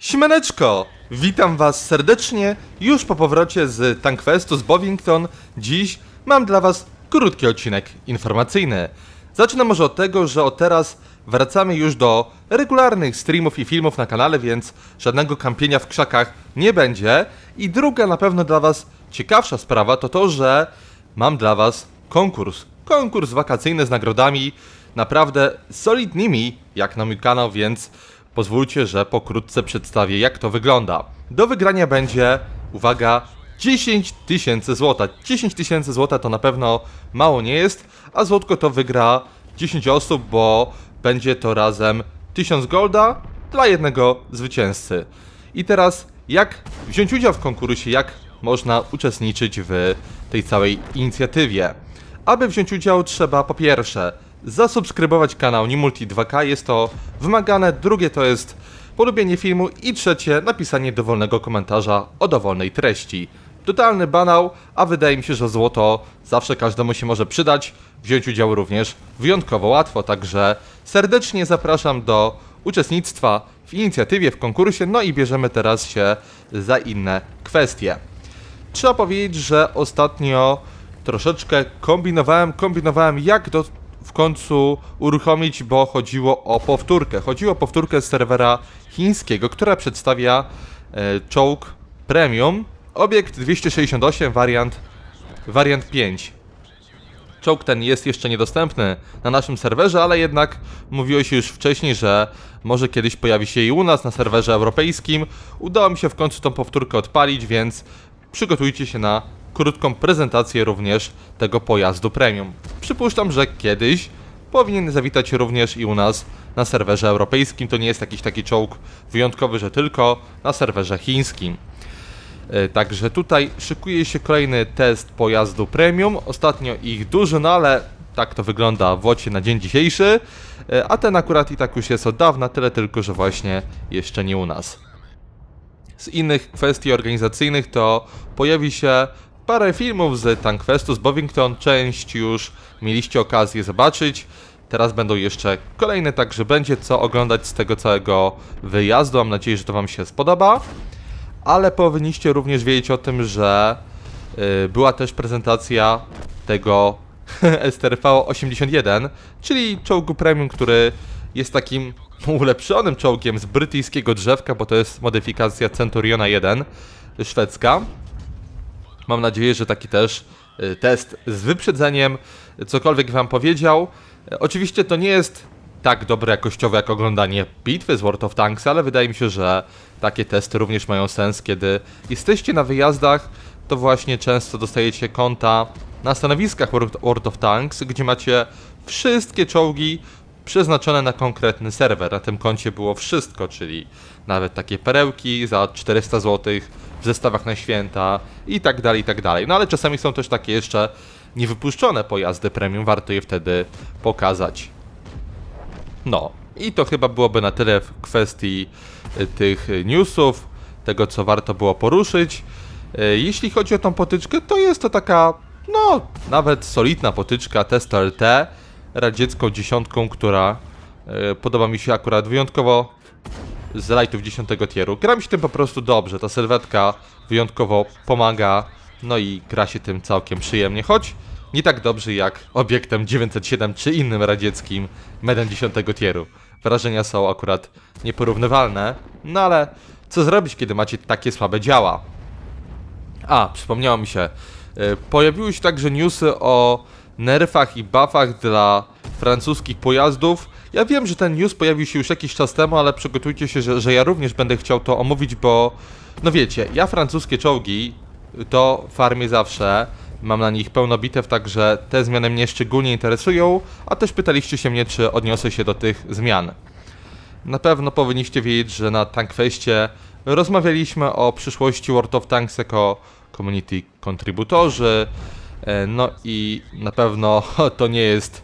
Siemaneczko! Witam was serdecznie już po powrocie z Tankfestu z Bovington. Dziś mam dla was krótki odcinek informacyjny. Zacznę może od tego, że od teraz wracamy już do regularnych streamów i filmów na kanale, więc żadnego kampienia w krzakach nie będzie. I druga na pewno dla was ciekawsza sprawa to to, że mam dla was konkurs. Konkurs wakacyjny z nagrodami naprawdę solidnymi jak na mój kanał, więc pozwólcie, że pokrótce przedstawię jak to wygląda. Do wygrania będzie, uwaga, 10 tysięcy złota. 10 tysięcy złota to na pewno mało nie jest, a złotko to wygra 10 osób, bo będzie to razem 1000 golda dla jednego zwycięzcy. I teraz jak wziąć udział w konkursie, jak można uczestniczyć w tej całej inicjatywie. Aby wziąć udział trzeba po pierwsze zasubskrybować kanał Nimulti 2K, jest to wymagane, drugie to jest polubienie filmu i trzecie napisanie dowolnego komentarza o dowolnej treści. Totalny banał, a wydaje mi się, że złoto zawsze każdemu się może przydać, wziąć udział również wyjątkowo łatwo, także serdecznie zapraszam do uczestnictwa w inicjatywie, w konkursie, no i bierzemy teraz się za inne kwestie. Trzeba powiedzieć, że ostatnio troszeczkę kombinowałem, kombinowałem jak do, w końcu uruchomić, bo chodziło o powtórkę. Chodziło o powtórkę z serwera chińskiego, która przedstawia e, czołg premium. Obiekt 268, wariant, wariant 5. Czołg ten jest jeszcze niedostępny na naszym serwerze, ale jednak mówiło się już wcześniej, że może kiedyś pojawi się i u nas na serwerze europejskim. Udało mi się w końcu tą powtórkę odpalić, więc przygotujcie się na krótką prezentację również tego pojazdu premium. Przypuszczam, że kiedyś powinien zawitać również i u nas na serwerze europejskim. To nie jest jakiś taki czołg wyjątkowy, że tylko na serwerze chińskim. E, Także tutaj szykuje się kolejny test pojazdu premium. Ostatnio ich dużo, no ale tak to wygląda w Łocie na dzień dzisiejszy. E, A ten akurat i tak już jest od dawna, tyle tylko, że właśnie jeszcze nie u nas. Z innych kwestii organizacyjnych to pojawi się parę filmów z Tankfestu, z Bovington. Część już mieliście okazję zobaczyć. Teraz będą jeszcze kolejne, także będzie co oglądać z tego całego wyjazdu. Mam nadzieję, że to Wam się spodoba. Ale powinniście również wiedzieć o tym, że y, była też prezentacja tego STRV-81, czyli czołgu premium, który jest takim ulepszonym czołgiem z brytyjskiego drzewka, bo to jest modyfikacja Centuriona 1 szwedzka. Mam nadzieję, że taki też y, test z wyprzedzeniem cokolwiek wam powiedział. E, Oczywiście to nie jest tak dobre jakościowo jak oglądanie bitwy z World of Tanks, ale wydaje mi się, że takie testy również mają sens, kiedy jesteście na wyjazdach, to właśnie często dostajecie konta na stanowiskach World of Tanks, gdzie macie wszystkie czołgi przeznaczone na konkretny serwer. Na tym koncie było wszystko, czyli nawet takie perełki za 400 zł w zestawach na święta i tak dalej, i tak dalej. No ale czasami są też takie jeszcze niewypuszczone pojazdy premium, warto je wtedy pokazać. No, i to chyba byłoby na tyle w kwestii y, tych y, newsów, tego co warto było poruszyć. Y, Jeśli chodzi o tą potyczkę, to jest to taka, no, nawet solidna potyczka Testa LT radziecką dziesiątką, która podoba mi się akurat wyjątkowo z lightów 10 tieru. Gra mi się tym po prostu dobrze, ta sylwetka wyjątkowo pomaga, no i gra się tym całkiem przyjemnie, choć nie tak dobrze jak obiektem 907 czy innym radzieckim medem 10 tieru. Wrażenia są akurat nieporównywalne, no ale co zrobić, kiedy macie takie słabe działa? A, przypomniało mi się. y, Pojawiły się także newsy o nerfach i buffach dla francuskich pojazdów. Ja wiem, że ten news pojawił się już jakiś czas temu, ale przygotujcie się, że, że ja również będę chciał to omówić, bo no wiecie, ja francuskie czołgi to farmię zawsze. Mam na nich pełno bitew, także te zmiany mnie szczególnie interesują, a też pytaliście się mnie, czy odniosę się do tych zmian. Na pewno powinniście wiedzieć, że na Tankfestie rozmawialiśmy o przyszłości World of Tanks jako community contributorzy. E, No i na pewno to nie jest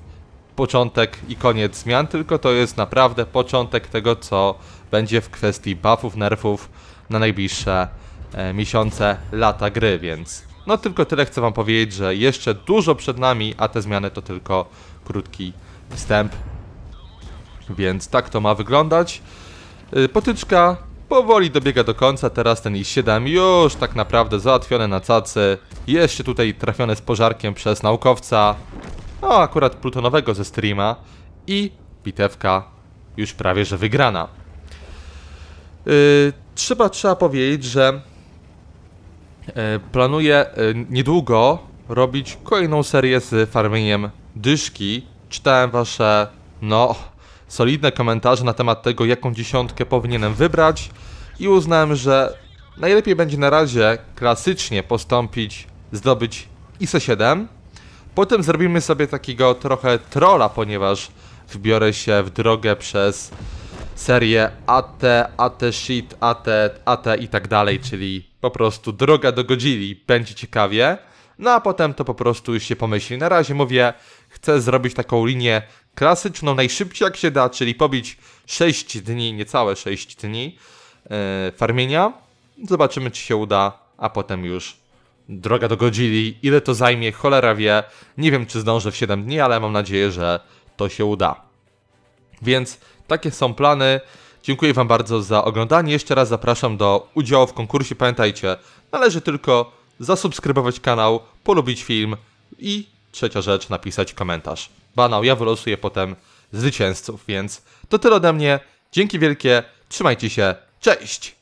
początek i koniec zmian, tylko to jest naprawdę początek tego, co będzie w kwestii buffów, nerfów na najbliższe e, miesiące, lata gry, więc no tylko tyle chcę wam powiedzieć, że jeszcze dużo przed nami, a te zmiany to tylko krótki wstęp. Więc tak to ma wyglądać. Y, Potyczka powoli dobiega do końca, teraz ten i7 już tak naprawdę załatwiony na cacy, jeszcze tutaj trafiony z pożarkiem przez naukowca, no akurat plutonowego ze streama i bitewka już prawie że wygrana. Yy, trzeba, trzeba powiedzieć, że yy, planuję yy, niedługo robić kolejną serię z farmieniem dyszki. Czytałem wasze, no, solidne komentarze na temat tego, jaką dziesiątkę powinienem wybrać i uznałem, że najlepiej będzie na razie klasycznie postąpić, zdobyć IS-7. Potem zrobimy sobie takiego trochę trolla, ponieważ wbiorę się w drogę przez serię AT, AT Shit, AT, AT i tak dalej, czyli po prostu droga do Godzilli, będzie ciekawie. No a potem to po prostu już się pomyśli. Na razie mówię, chcę zrobić taką linię klasyczną, najszybciej jak się da, czyli pobić 6 dni, niecałe 6 dni yy, farmienia. Zobaczymy, czy się uda, a potem już droga do Godzilli. Ile to zajmie, cholera wie. Nie wiem, czy zdążę w 7 dni, ale mam nadzieję, że to się uda. Więc takie są plany. Dziękuję Wam bardzo za oglądanie. Jeszcze raz zapraszam do udziału w konkursie. Pamiętajcie, należy tylko zasubskrybować kanał, polubić film i trzecia rzecz, napisać komentarz. Banał, ja wylosuję potem zwycięzców, więc to tyle ode mnie. Dzięki wielkie, trzymajcie się, cześć!